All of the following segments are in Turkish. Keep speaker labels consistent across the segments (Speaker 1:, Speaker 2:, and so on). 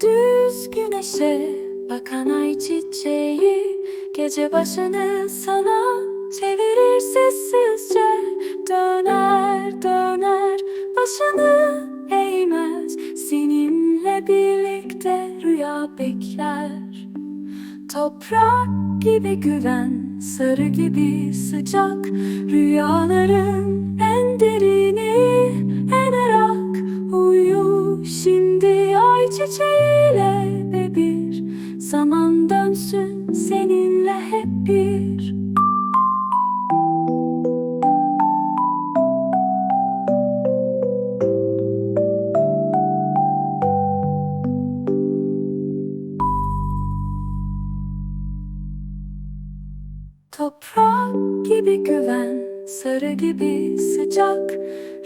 Speaker 1: Gündüz güneşe bakan ay çiçeği Gece başını sana çevirir sessizce. Döner döner başını eğmez Seninle birlikte rüya bekler. Toprak gibi güven, sarı gibi sıcak Rüyaların en çiçeğiyle ve bir Zaman dönsün seninle hep bir. Toprak gibi güven, sarı gibi sıcak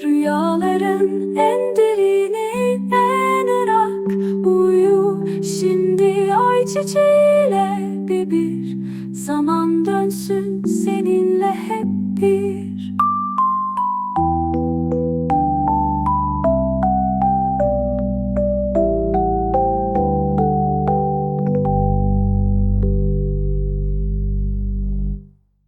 Speaker 1: Rüyaların en çiçeğiyle bir bir Zaman dönsün seninle hep bir